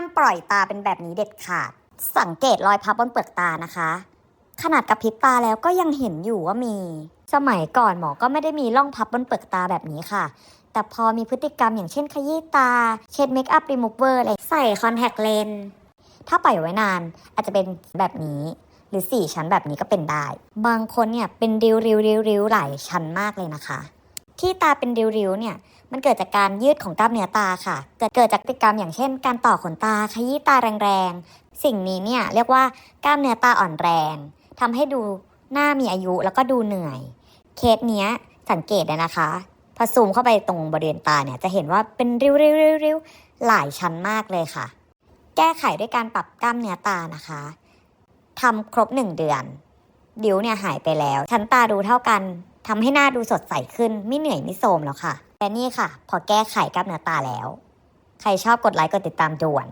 ามปล่อยตาเป็นแบบนี้เด็ดขาด สังเกตรอยพับบนเปลือกตานะคะ ขนาดกระพริบตาแล้วก็ยังเห็นอยู่ว่ามี สมัยก่อนหมอก็ไม่ได้มีร่องพับบนเปลือกตาแบบนี้ค่ะ แต่พอมีพฤติกรรมอย่างเช่นขยี้ตา เช็ดเมคอัพรีมูเวอร์อะไรใส่คอนแทคเลนส์ถ้าปล่อยไว้นานอาจจะเป็นแบบนี้หรือ 4 ชั้นแบบนี้ก็เป็นได้ บางคนเนี่ยเป็นริ้วริ้วริ้วริ้วหลายชั้นมากเลยนะคะ ที่ตาเป็นริ้วริ้วเนี่ยมันเกิดจากการยืดของกล้ามเนื้อตาค่ะ เกิดเกิดจากพฤติกรรมอย่างเช่น การต่อขนตาขยี้ตาแรงๆ สิ่งนี้เนี่ยเรียกว่ากล้ามเนื้อตาอ่อนแรงทำให้ดูหน้ามีอายุแล้วก็ดูเหนื่อย เคสเนี้ยสังเกตเลยนะคะพอซูมเข้าไปตรงบริเวณตาเนี่ยจะเห็นว่าเป็นริ้วริ้วริ้วริ้วหลายชั้นมากเลยค่ะ แก้ไขด้วยการปรับกล้ามเนื้อตานะคะทำครบหนึ่งเดือน ดิวเนี่ยหายไปแล้ว ชั้นตาดูเท่ากัน ทำให้หน้าดูสดใสขึ้นไม่เหนื่อยไม่โทรมแล้วค่ะและนี่ค่ะ พอแก้ไขกล้ามเนื้อตาแล้ว ใครชอบกดไลค์กดติดตามด่วน